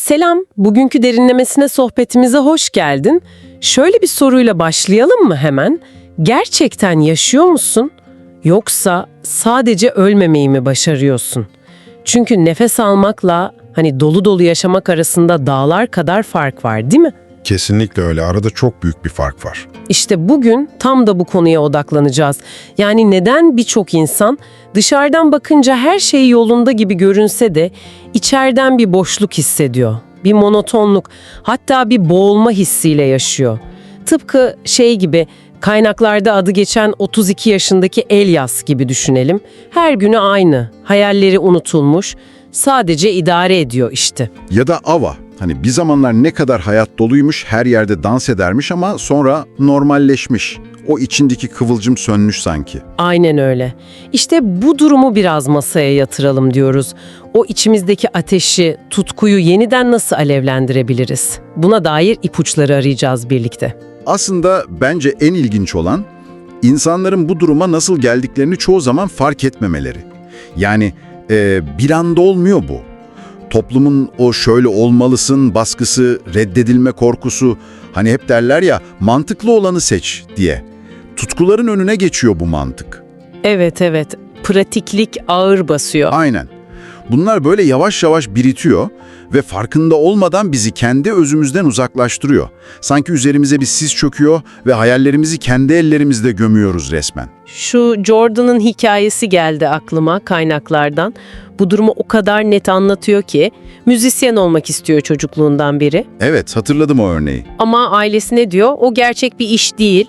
Selam, bugünkü derinlemesine sohbetimize hoş geldin. Şöyle bir soruyla başlayalım mı hemen? Gerçekten yaşıyor musun? Yoksa sadece ölmemeyi mi başarıyorsun? Çünkü nefes almakla hani dolu dolu yaşamak arasında dağlar kadar fark var değil mi? Kesinlikle öyle. Arada çok büyük bir fark var. İşte bugün tam da bu konuya odaklanacağız. Yani neden birçok insan dışarıdan bakınca her şey yolunda gibi görünse de içeriden bir boşluk hissediyor. Bir monotonluk, hatta bir boğulma hissiyle yaşıyor. Tıpkı şey gibi kaynaklarda adı geçen 32 yaşındaki Elias gibi düşünelim. Her günü aynı, hayalleri unutulmuş, sadece idare ediyor işte. Ya da Ava. Hani bir zamanlar ne kadar hayat doluymuş, her yerde dans edermiş ama sonra normalleşmiş. O içindeki kıvılcım sönmüş sanki. Aynen öyle. İşte bu durumu biraz masaya yatıralım diyoruz. O içimizdeki ateşi, tutkuyu yeniden nasıl alevlendirebiliriz? Buna dair ipuçları arayacağız birlikte. Aslında bence en ilginç olan insanların bu duruma nasıl geldiklerini çoğu zaman fark etmemeleri. Yani e, bir anda olmuyor bu. Toplumun o şöyle olmalısın baskısı, reddedilme korkusu, hani hep derler ya mantıklı olanı seç diye. Tutkuların önüne geçiyor bu mantık. Evet evet, pratiklik ağır basıyor. Aynen. Bunlar böyle yavaş yavaş biritiyor ve farkında olmadan bizi kendi özümüzden uzaklaştırıyor. Sanki üzerimize bir sis çöküyor ve hayallerimizi kendi ellerimizde gömüyoruz resmen. Şu Jordan'ın hikayesi geldi aklıma kaynaklardan. Bu durumu o kadar net anlatıyor ki müzisyen olmak istiyor çocukluğundan beri. Evet, hatırladım o örneği. Ama ailesi ne diyor? O gerçek bir iş değil.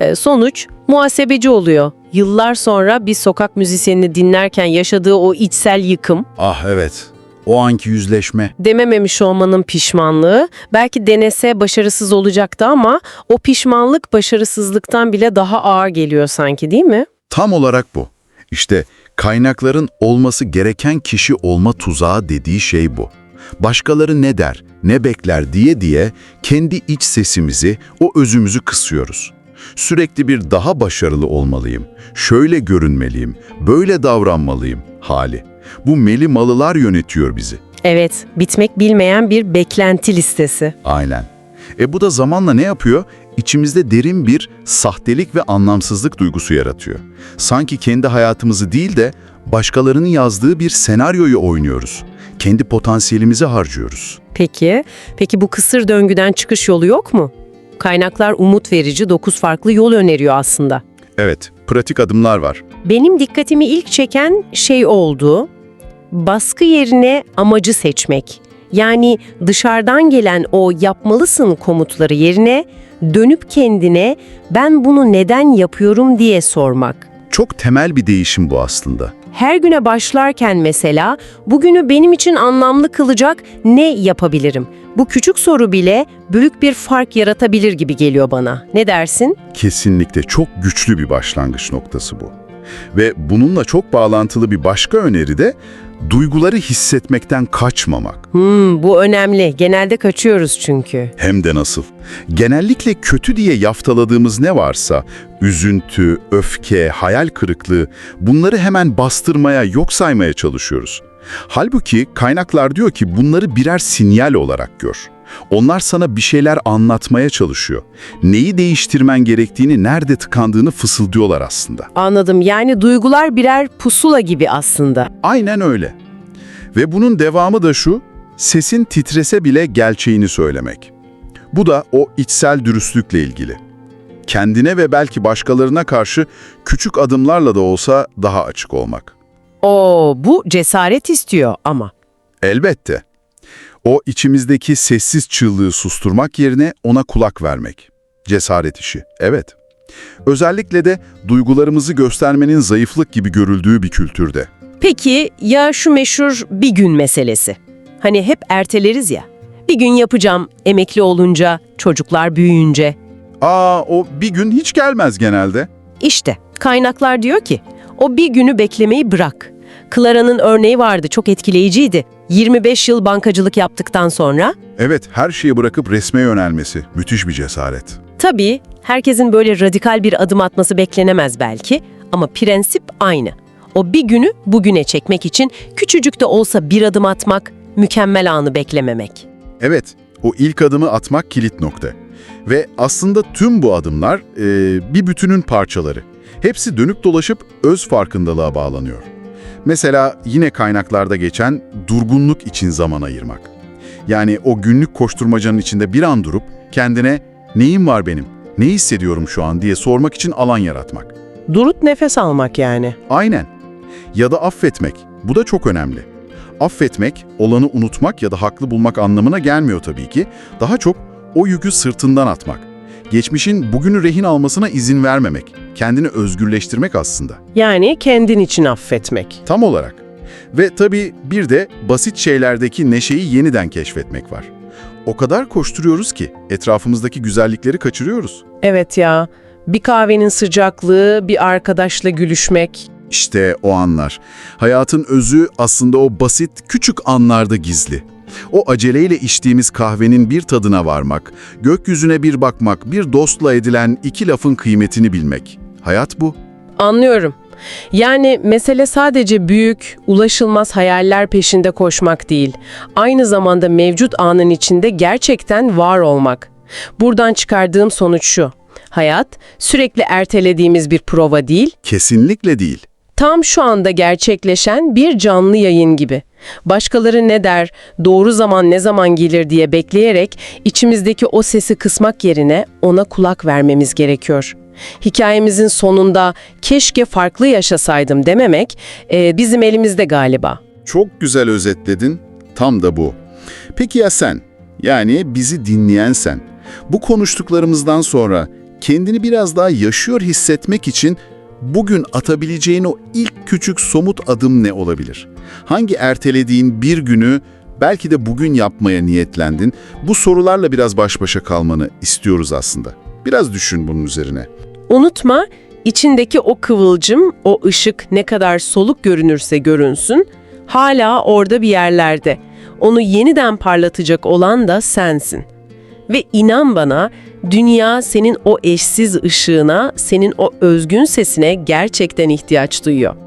Ee, sonuç muhasebeci oluyor. Yıllar sonra bir sokak müzisyenini dinlerken yaşadığı o içsel yıkım, Ah evet, o anki yüzleşme. demememiş olmanın pişmanlığı, belki denese başarısız olacaktı ama o pişmanlık başarısızlıktan bile daha ağır geliyor sanki değil mi? Tam olarak bu. İşte kaynakların olması gereken kişi olma tuzağı dediği şey bu. Başkaları ne der, ne bekler diye diye kendi iç sesimizi, o özümüzü kısıyoruz. Sürekli bir daha başarılı olmalıyım, şöyle görünmeliyim, böyle davranmalıyım hali. Bu meli malılar yönetiyor bizi. Evet, bitmek bilmeyen bir beklenti listesi. Aynen. E bu da zamanla ne yapıyor? İçimizde derin bir sahtelik ve anlamsızlık duygusu yaratıyor. Sanki kendi hayatımızı değil de başkalarının yazdığı bir senaryoyu oynuyoruz. Kendi potansiyelimizi harcıyoruz. Peki, peki bu kısır döngüden çıkış yolu yok mu? Kaynaklar umut verici 9 farklı yol öneriyor aslında. Evet, pratik adımlar var. Benim dikkatimi ilk çeken şey oldu. Baskı yerine amacı seçmek. Yani dışarıdan gelen o yapmalısın komutları yerine dönüp kendine ben bunu neden yapıyorum diye sormak. Çok temel bir değişim bu aslında. Her güne başlarken mesela bugünü benim için anlamlı kılacak ne yapabilirim? Bu küçük soru bile büyük bir fark yaratabilir gibi geliyor bana. Ne dersin? Kesinlikle çok güçlü bir başlangıç noktası bu. Ve bununla çok bağlantılı bir başka öneri de duyguları hissetmekten kaçmamak. Hmm, bu önemli. Genelde kaçıyoruz çünkü. Hem de nasıl? Genellikle kötü diye yaftaladığımız ne varsa, üzüntü, öfke, hayal kırıklığı, bunları hemen bastırmaya, yok saymaya çalışıyoruz. Halbuki kaynaklar diyor ki bunları birer sinyal olarak gör. Onlar sana bir şeyler anlatmaya çalışıyor. Neyi değiştirmen gerektiğini, nerede tıkandığını fısıldıyorlar aslında. Anladım. Yani duygular birer pusula gibi aslında. Aynen öyle. Ve bunun devamı da şu, sesin titrese bile gerçeğini söylemek. Bu da o içsel dürüstlükle ilgili. Kendine ve belki başkalarına karşı küçük adımlarla da olsa daha açık olmak. Oo, bu cesaret istiyor ama. Elbette. O içimizdeki sessiz çığlığı susturmak yerine ona kulak vermek. Cesaret işi, evet. Özellikle de duygularımızı göstermenin zayıflık gibi görüldüğü bir kültürde. Peki ya şu meşhur bir gün meselesi? Hani hep erteleriz ya. Bir gün yapacağım, emekli olunca, çocuklar büyüyünce. Aa o bir gün hiç gelmez genelde. İşte kaynaklar diyor ki o bir günü beklemeyi bırak. Clara'nın örneği vardı çok etkileyiciydi. 25 yıl bankacılık yaptıktan sonra Evet, her şeyi bırakıp resme yönelmesi müthiş bir cesaret. tabii herkesin böyle radikal bir adım atması beklenemez belki ama prensip aynı. O bir günü bugüne çekmek için küçücük de olsa bir adım atmak, mükemmel anı beklememek. Evet, o ilk adımı atmak kilit nokta. Ve aslında tüm bu adımlar e, bir bütünün parçaları. Hepsi dönüp dolaşıp öz farkındalığa bağlanıyor. Mesela yine kaynaklarda geçen durgunluk için zaman ayırmak. Yani o günlük koşturmacanın içinde bir an durup kendine neyim var benim, ne hissediyorum şu an diye sormak için alan yaratmak. Durut nefes almak yani. Aynen. Ya da affetmek. Bu da çok önemli. Affetmek, olanı unutmak ya da haklı bulmak anlamına gelmiyor tabii ki. Daha çok o yükü sırtından atmak. Geçmişin bugünü rehin almasına izin vermemek. Kendini özgürleştirmek aslında. Yani kendin için affetmek. Tam olarak. Ve tabii bir de basit şeylerdeki neşeyi yeniden keşfetmek var. O kadar koşturuyoruz ki etrafımızdaki güzellikleri kaçırıyoruz. Evet ya, bir kahvenin sıcaklığı, bir arkadaşla gülüşmek. İşte o anlar. Hayatın özü aslında o basit, küçük anlarda gizli. O aceleyle içtiğimiz kahvenin bir tadına varmak, gökyüzüne bir bakmak, bir dostla edilen iki lafın kıymetini bilmek. Hayat bu. Anlıyorum. Yani mesele sadece büyük, ulaşılmaz hayaller peşinde koşmak değil. Aynı zamanda mevcut anın içinde gerçekten var olmak. Buradan çıkardığım sonuç şu. Hayat sürekli ertelediğimiz bir prova değil, Kesinlikle değil. tam şu anda gerçekleşen bir canlı yayın gibi. Başkaları ne der, doğru zaman ne zaman gelir diye bekleyerek içimizdeki o sesi kısmak yerine ona kulak vermemiz gerekiyor. Hikayemizin sonunda keşke farklı yaşasaydım dememek e, bizim elimizde galiba. Çok güzel özetledin. Tam da bu. Peki ya sen? Yani bizi dinleyen sen. Bu konuştuklarımızdan sonra kendini biraz daha yaşıyor hissetmek için bugün atabileceğin o ilk küçük somut adım ne olabilir? Hangi ertelediğin bir günü belki de bugün yapmaya niyetlendin? Bu sorularla biraz baş başa kalmanı istiyoruz aslında. Biraz düşün bunun üzerine. Unutma, içindeki o kıvılcım, o ışık ne kadar soluk görünürse görünsün, hala orada bir yerlerde. Onu yeniden parlatacak olan da sensin. Ve inan bana, dünya senin o eşsiz ışığına, senin o özgün sesine gerçekten ihtiyaç duyuyor.